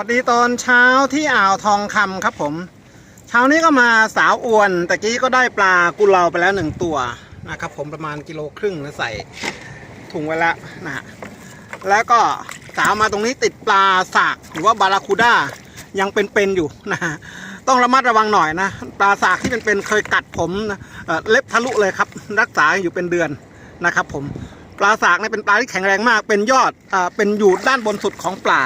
วัสดีตอนเช้าที่อ่าวทองคำครับผม เช้านี้ก็มาสาวอวนตะกี้ก็ได้ปลากุเลาไปแล้วหนึ่งตัวนะครับผมประมาณกิโลครึ่งแล้วใส่ถุงไว้แล้วนะฮะแล้วก็สาวมาตรงนี้ติดปลาสากหรือว่าบาราคูด้ายังเป็นๆอยู่นะฮะต้องระมัดระวังหน่อยนะปลาสากที่เป็นๆเคยกัดผมเเล็บทะลุเลยครับ รักษาอยู่เป็นเดือนนะครับ ผมปลาสากเนี่ยเป็นปลาที่แข็งแรงมาก เป็นยอดอเป็นอยู่ด้านบนสุดของปลา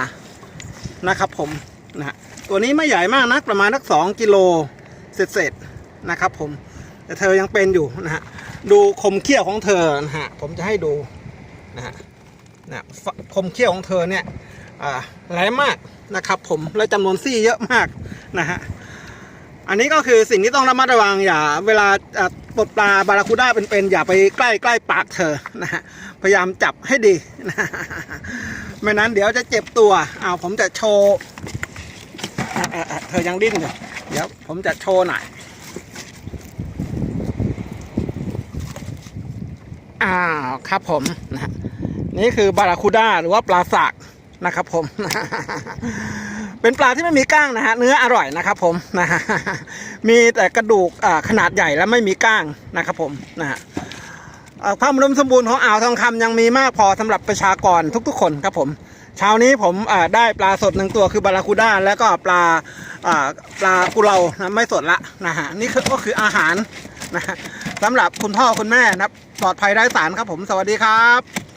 นะครับผมนะฮะตัวนี้ไม่ใหญ่มากนักประมาณสักสองกิโลเศษๆนะครับผมแต่เธอยังเป็นอยู่นะฮะดูคมเขี้ยวของเธอนะฮะผมจะให้ดูนะฮะนะฟคมเขี้ยวของเธอเนี่ยอ่าแหลมมากนะครับผมและจำนวนซี่เยอะมากนะฮะอันนี้ก็คือสิ่งที่ต้องระมัดระวังอย่า เวลาปลดปลาบาราคูด้าเป็นๆอย่าไปใกล้ใกล้ปากเธอนะฮะพยายามจับให้ดีนะ ไม่นั้นเดี๋ยวจะเจ็บตัวเอาผมจะโชว์เธอยังดิ้นอยู่เดี๋ยวผมจะโชว์หน่อยอ้าวครับผมนะฮะนี่คือบาราคูด้าหรือว่าปลาสากนะครับผม เป็นปลาที่ไม่มีก้างนะฮะเนื้ออร่อยนะครับผมนะฮะมีแต่กระดูกขนาดใหญ่และไม่มีก้างนะครับผมนะฮะ ความอุดมสมบูรณ์ของอ่าวทองคำยังมีมากพอสำหรับประชากรทุกๆ คนครับผมเช้านี้ผมได้ปลาสดหนึ่งตัวคือบาราคูด้าแล้วก็ปลาปลากุเลานะไม่สดละนะฮะนี่ก็คืออาหารนะสำหรับคุณพ่อคุณแม่นับปลอดภัยได้สารครับผมสวัสดีครับ